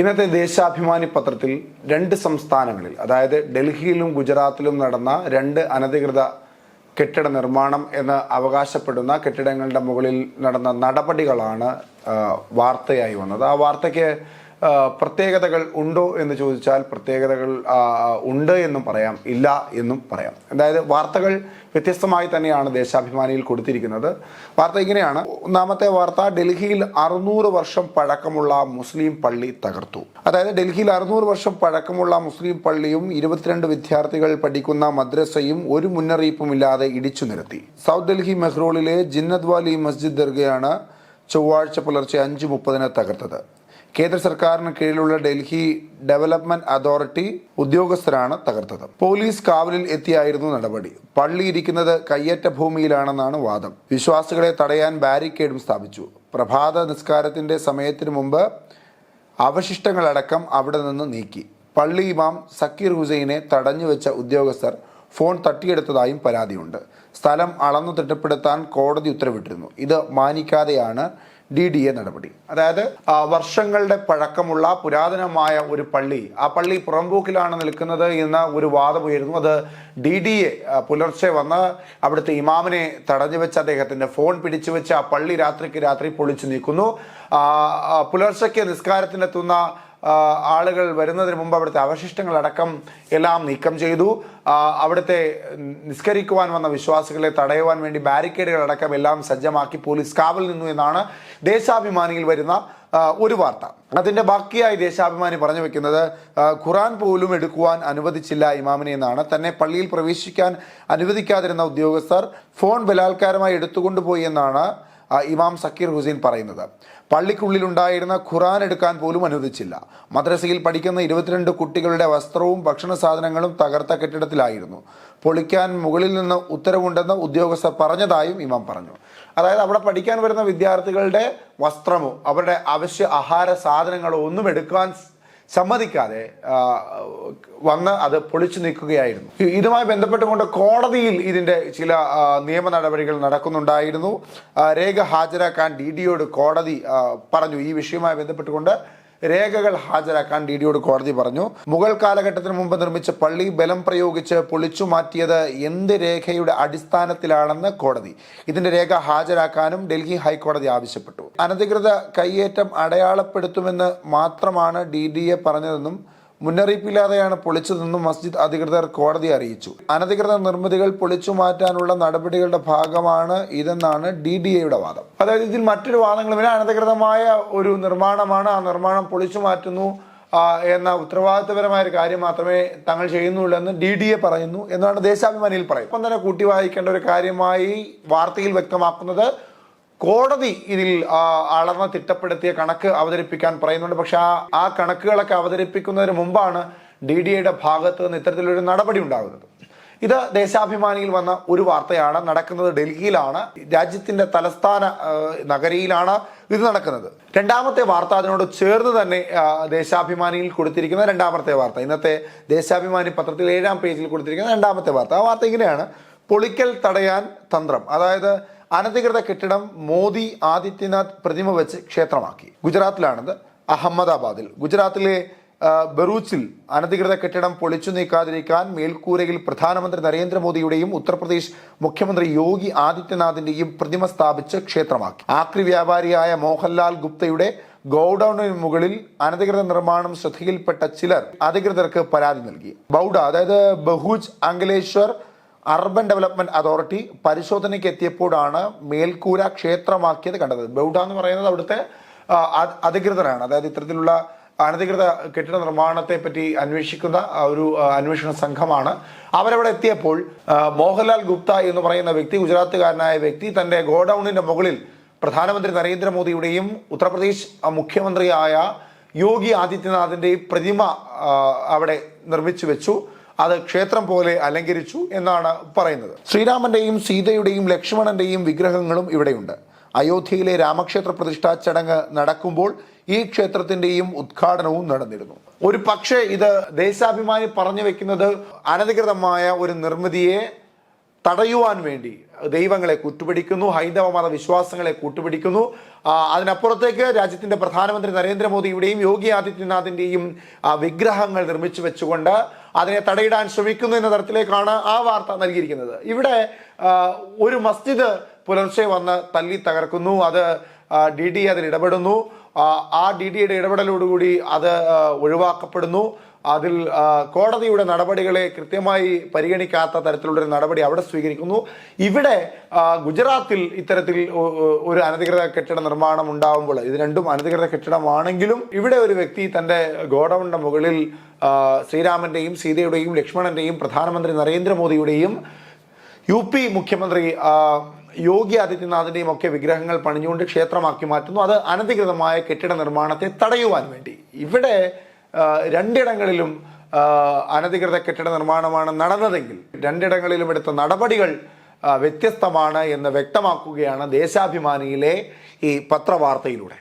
ഇന്നത്തെ ദേശാഭിമാനി പത്രത്തിൽ രണ്ട് സംസ്ഥാനങ്ങളിൽ അതായത് ഡൽഹിയിലും ഗുജറാത്തിലും നടന്ന രണ്ട് അനധികൃത കെട്ടിട നിർമ്മാണം എന്ന് അവകാശപ്പെടുന്ന കെട്ടിടങ്ങളുടെ മുകളിൽ നടന്ന നടപടികളാണ് വാർത്തയായി വന്നത്. ആ വാർത്തയ്ക്ക് പ്രത്യേകതകൾ ഉണ്ടോ എന്ന് ചോദിച്ചാൽ പ്രത്യേകതകൾ ഉണ്ട് എന്നും പറയാം ഇല്ല എന്നും പറയാം. അതായത് വാർത്തകൾ വ്യത്യസ്തമായി തന്നെയാണ് ദേശാഭിമാനിയിൽ കൊടുത്തിരിക്കുന്നത്. വാർത്ത ഇങ്ങനെയാണ്. ഒന്നാമത്തെ വാർത്ത ഡൽഹിയിൽ അറുന്നൂറ് വർഷം പഴക്കമുള്ള മുസ്ലിം പള്ളി തകർത്തു. അതായത് ഡൽഹിയിൽ അറുന്നൂറ് വർഷം പഴക്കമുള്ള മുസ്ലിം പള്ളിയും ഇരുപത്തിരണ്ട് വിദ്യാർത്ഥികൾ പഠിക്കുന്ന മദ്രസയും ഒരു മുന്നറിയിപ്പുമില്ലാതെ ഇടിച്ചു നിരത്തി. സൗത്ത് ഡൽഹി മെഹ്റോളിലെ ജിന്നദ്വാലി മസ്ജിദ് ദർഗയാണ് ചൊവ്വാഴ്ച പുലർച്ചെ അഞ്ച് മുപ്പതിന് തകർത്തത്. കേന്ദ്ര സർക്കാരിന് കീഴിലുള്ള ഡൽഹി ഡെവലപ്മെന്റ് അതോറിറ്റി ഉദ്യോഗസ്ഥരാണ് തകർത്തത്. പോലീസ് കാവലിൽ എത്തിയായിരുന്നു നടപടി. പള്ളി ഇരിക്കുന്നത് കയ്യേറ്റ ഭൂമിയിലാണെന്നാണ് വാദം. വിശ്വാസികളെ തടയാൻ ബാരിക്കേഡും സ്ഥാപിച്ചു. പ്രഭാത നിസ്കാരത്തിന്റെ സമയത്തിനു മുമ്പ് അവശിഷ്ടങ്ങളടക്കം അവിടെ നിന്ന് നീക്കി. പള്ളി ഇമാം സക്കീർ ഹുസൈനെ തടഞ്ഞു വെച്ച ഉദ്യോഗസ്ഥർ ഫോൺ തട്ടിയെടുത്തതായും പരാതിയുണ്ട്. സ്ഥലം അളന്നു തിട്ടപ്പെടുത്താൻ കോടതി ഉത്തരവിട്ടിരുന്നു. ഇത് മാനിക്കാതെയാണ് ഡി ഡി എ നടപടി. അതായത് വർഷങ്ങളുടെ പഴക്കമുള്ള പുരാതനമായ ഒരു പള്ളി. ആ പള്ളി പുറംപോക്കിലാണ് നിൽക്കുന്നത് എന്ന ഒരു വാദമുയരുന്നു. അത് ഡി ഡി എ പുലർച്ചെ വന്ന് അവിടുത്തെ ഇമാമിനെ തടഞ്ഞു വെച്ച് അദ്ദേഹത്തിന്റെ ഫോൺ പിടിച്ചു വെച്ച് ആ പള്ളി രാത്രിക്ക് രാത്രി പൊളിച്ചു നീക്കുന്നു. പുലർച്ചയ്ക്ക് നിസ്കാരത്തിനെത്തുന്ന ആളുകൾ വരുന്നതിന് മുമ്പ് അവിടുത്തെ അവശിഷ്ടങ്ങളടക്കം എല്ലാം നീക്കം ചെയ്തു. അവിടുത്തെ നിസ്കരിക്കുവാൻ വന്ന വിശ്വാസികളെ തടയുവാൻ വേണ്ടി ബാരിക്കേഡുകൾ അടക്കം എല്ലാം സജ്ജമാക്കി പോലീസ് കാവൽ നിന്നു എന്നാണ് ദേശാഭിമാനിയിൽ വരുന്ന ഒരു വാർത്ത. അതിന്റെ ബാക്കിയായി ദേശാഭിമാനി പറഞ്ഞു വെക്കുന്നത് ഖുറാൻ പോലും എടുക്കുവാൻ അനുവദിച്ചില്ല ഇമാമിനെ എന്നാണ്. തന്നെ പള്ളിയിൽ പ്രവേശിക്കാൻ അനുവദിക്കാതിരുന്ന ഉദ്യോഗസ്ഥർ ഫോൺ ബലാത്കാരമായി എടുത്തുകൊണ്ടുപോയി എന്നാണ് ഇമാം സക്കീർ ഹുസൈൻ പറയുന്നത്. പള്ളിക്കുള്ളിലുണ്ടായിരുന്ന ഖുറാൻ എടുക്കാൻ പോലും അനുവദിച്ചില്ല. മദ്രസയിൽ പഠിക്കുന്ന ഇരുപത്തിരണ്ട് കുട്ടികളുടെ വസ്ത്രവും ഭക്ഷണ സാധനങ്ങളും തകർത്ത കെട്ടിടത്തിലായിരുന്നു. പൊളിക്കാൻ മുകളിൽ നിന്ന് ഉത്തരവുണ്ടെന്ന് ഉദ്യോഗസ്ഥർ പറഞ്ഞതായും ഇമാം പറഞ്ഞു. അതായത് അവിടെ പഠിക്കാൻ വരുന്ന വിദ്യാർത്ഥികളുടെ വസ്ത്രമോ അവരുടെ അവശ്യ ആഹാര സാധനങ്ങളോ ഒന്നും എടുക്കാൻ സമ്മതിക്കാതെ വന്ന് അത് പൊളിച്ചു നീക്കുകയായിരുന്നു. ഇതുമായി ബന്ധപ്പെട്ടുകൊണ്ട് കോടതിയിൽ ഇതിന്റെ ചില നിയമ നടപടികൾ നടക്കുന്നുണ്ടായിരുന്നു. രേഖ ഹാജരാക്കാൻ ഡി ഡിയോട് കോടതി പറഞ്ഞു. ഈ വിഷയവുമായി ബന്ധപ്പെട്ടുകൊണ്ട് രേഖകൾ ഹാജരാക്കാൻ ഡി ഡിയോട് കോടതി പറഞ്ഞു. മുഗൾ കാലഘട്ടത്തിന് മുമ്പ് നിർമ്മിച്ച പള്ളി ബലം പ്രയോഗിച്ച് പൊളിച്ചു മാറ്റിയത് എന്ത് രേഖയുടെ അടിസ്ഥാനത്തിലാണെന്ന് കോടതി. ഇതിന്റെ രേഖ ഹാജരാക്കാനും ഡൽഹി ഹൈക്കോടതി ആവശ്യപ്പെട്ടു. അനധികൃത കയ്യേറ്റം അടയാളപ്പെടുത്തുമെന്ന് മാത്രമാണ് ഡി എ പറഞ്ഞതെന്നും മുന്നറിയിപ്പില്ലാതെയാണ് പൊളിച്ചതെന്നും മസ്ജിദ് അധികൃതർ കോടതിയെ അറിയിച്ചു. അനധികൃത നിർമ്മിതികൾ പൊളിച്ചു മാറ്റാനുള്ള നടപടികളുടെ ഭാഗമാണ് ഇതെന്നാണ് ഡി ഡി എയുടെ വാദം. അതായത് ഇതിൽ മറ്റൊരു വാദങ്ങളുമില്ല അനധികൃതമായ ഒരു നിർമ്മാണമാണ് ആ നിർമ്മാണം പൊളിച്ചു മാറ്റുന്നു എന്ന ഉത്തരവാദിത്തപരമായ ഒരു കാര്യം മാത്രമേ തങ്ങൾ ചെയ്യുന്നുള്ളൂ എന്ന് ഡി ഡി എ പറയുന്നു എന്നാണ് ദേശാഭിമാനിയിൽ പറയുന്നത്. ഒപ്പം തന്നെ കൂട്ടി വായിക്കേണ്ട ഒരു കാര്യമായി വാർത്തയിൽ വ്യക്തമാക്കുന്നത് കോടതി ഇതിൽ അളന്ന് തിട്ടപ്പെടുത്തിയ കണക്ക് അവതരിപ്പിക്കാൻ പറയുന്നുണ്ട്. പക്ഷെ ആ ആ കണക്കുകളൊക്കെ അവതരിപ്പിക്കുന്നതിന് മുമ്പാണ് ഡി ഡി എയുടെ ഭാഗത്ത് നിന്ന് ഇത്തരത്തിലൊരു നടപടി ഉണ്ടാകുന്നത്. ഇത് ദേശാഭിമാനിയിൽ വന്ന ഒരു വാർത്തയാണ്. നടക്കുന്നത് ഡൽഹിയിലാണ്. രാജ്യത്തിന്റെ തലസ്ഥാന നഗരിയിലാണ് ഇത് നടക്കുന്നത്. രണ്ടാമത്തെ വാർത്ത അതിനോട് ചേർന്ന് തന്നെ ദേശാഭിമാനിയിൽ കൊടുത്തിരിക്കുന്ന രണ്ടാമത്തെ വാർത്ത. ഇന്നത്തെ ദേശാഭിമാനി പത്രത്തിൽ ഏഴാം പേജിൽ കൊടുത്തിരിക്കുന്ന രണ്ടാമത്തെ വാർത്ത. ആ വാർത്ത ഇങ്ങനെയാണ്. പൊളിക്കൽ തടയാൻ തന്ത്രം. അതായത് അനധികൃത കെട്ടിടം മോദി ആദിത്യനാഥ് പ്രതിമ വെച്ച് ക്ഷേത്രമാക്കി. ഗുജറാത്തിലാണിത്. അഹമ്മദാബാദിൽ. ഗുജറാത്തിലെ ബറൂച്ചിൽ അനധികൃത കെട്ടിടം പൊളിച്ചു നീക്കാതിരിക്കാൻ മേൽക്കൂരയിൽ പ്രധാനമന്ത്രി നരേന്ദ്രമോദിയുടെയും ഉത്തർപ്രദേശ് മുഖ്യമന്ത്രി യോഗി ആദിത്യനാഥിന്റെയും പ്രതിമ സ്ഥാപിച്ച് ക്ഷേത്രമാക്കി. ആക്രി വ്യാപാരിയായ മോഹൻലാൽ ഗുപ്തയുടെ ഗോഡൌണിന് മുകളിൽ അനധികൃത നിർമ്മാണം ശ്രദ്ധയിൽപ്പെട്ട ചിലർ അധികൃതർക്ക് പരാതി നൽകി. ബൗഡ അതായത് ബഹുജ് അങ്കലേശ്വർ അർബൻ ഡെവലപ്മെന്റ് അതോറിറ്റി പരിശോധനയ്ക്ക് എത്തിയപ്പോഴാണ് മേൽക്കൂര ക്ഷേത്രമാക്കിയത് കണ്ടത്. ബൗഡ എന്ന് പറയുന്നത് അവിടുത്തെ അധികൃതരാണ്. അതായത് ഇത്തരത്തിലുള്ള അനധികൃത കെട്ടിട നിർമ്മാണത്തെ പറ്റി അന്വേഷിക്കുന്ന ഒരു അന്വേഷണ സംഘമാണ്. അവരവിടെ എത്തിയപ്പോൾ മോഹൻലാൽ ഗുപ്ത എന്ന് പറയുന്ന വ്യക്തി ഗുജറാത്തുകാരനായ വ്യക്തി തന്റെ ഗോഡൌണിന്റെ മുകളിൽ പ്രധാനമന്ത്രി നരേന്ദ്രമോദിയുടെയും ഉത്തർപ്രദേശ് മുഖ്യമന്ത്രിയായ യോഗി ആദിത്യനാഥിന്റെയും പ്രതിമ അവിടെ നിർമ്മിച്ചു വെച്ചു. അത് ക്ഷേത്രം പോലെ അലങ്കരിച്ചു എന്നാണ് പറയുന്നത്. ശ്രീരാമന്റെയും സീതയുടെയും ലക്ഷ്മണന്റെയും വിഗ്രഹങ്ങളും ഇവിടെയുണ്ട്. അയോധ്യയിലെ രാമക്ഷേത്ര പ്രതിഷ്ഠാ ചടങ്ങ് നടക്കുമ്പോൾ ഈ ക്ഷേത്രത്തിന്റെയും ഉദ്ഘാടനവും നടന്നിരുന്നു. ഒരു പക്ഷേ ഇത് ദേശാഭിമാനി പറഞ്ഞു വെക്കുന്നത് അനധികൃതമായ ഒരു നിർമ്മിതിയെ തടയുവാൻ വേണ്ടി ദൈവങ്ങളെ കൂട്ടുപിടിക്കുന്നു ഹൈന്ദവ മത വിശ്വാസങ്ങളെ കൂട്ടുപിടിക്കുന്നു. അതിനപ്പുറത്തേക്ക് രാജ്യത്തിന്റെ പ്രധാനമന്ത്രി നരേന്ദ്രമോദിയുടെയും യോഗി ആദിത്യനാഥിന്റെയും വിഗ്രഹങ്ങൾ നിർമ്മിച്ചു വെച്ചുകൊണ്ട് അതിനെ തടയിടാൻ ശ്രമിക്കുന്നു എന്ന തരത്തിലേക്കാണ് ആ വാർത്ത നൽകിയിരിക്കുന്നത്. ഇവിടെ ഒരു മസ്ജിദ് പുലർച്ചെ വന്ന് തല്ലി തകർക്കുന്നു. അത് ഡി ഡി അതിൽ ഇടപെടുന്നു. ആ, ഡി ഡിയുടെ ഇടപെടലോടുകൂടി അത് ഒഴിവാക്കപ്പെടുന്നു. അതിൽ കോടതിയുടെ നടപടികളെ കൃത്യമായി പരിഗണിക്കാത്ത തരത്തിലുള്ള ഒരു നടപടി അവിടെ സ്വീകരിക്കുന്നു. ഇവിടെ ഗുജറാത്തിൽ ഇത്തരത്തിൽ ഒരു അനധികൃത കെട്ടിട നിർമ്മാണം ഉണ്ടാവുമ്പോൾ ഇത് രണ്ടും അനധികൃത കെട്ടിടമാണെങ്കിലും ഇവിടെ ഒരു വ്യക്തി തന്റെ ഗോഡൗണിന്റെ മുകളിൽ ശ്രീരാമന്റെയും സീതയുടെയും ലക്ഷ്മണന്റെയും പ്രധാനമന്ത്രി നരേന്ദ്രമോദിയുടെയും യു പി മുഖ്യമന്ത്രി യോഗി ആദിത്യനാഥിന്റെയും ഒക്കെ വിഗ്രഹങ്ങൾ പണിഞ്ഞുകൊണ്ട് ക്ഷേത്രമാക്കി മാറ്റുന്നു. അത് അനധികൃതമായ കെട്ടിട നിർമ്മാണത്തെ തടയുവാൻ വേണ്ടി. ഇവിടെ രണ്ടിടങ്ങളിലും അനധികൃത കെട്ടിട നിർമ്മാണമാണ് നടന്നതെങ്കിൽ രണ്ടിടങ്ങളിലും എടുത്ത നടപടികൾ വ്യത്യസ്തമാണ് എന്ന് വ്യക്തമാക്കുകയാണ് ദേശാഭിമാനിയിലെ ഈ പത്രവാർത്തയിലൂടെ.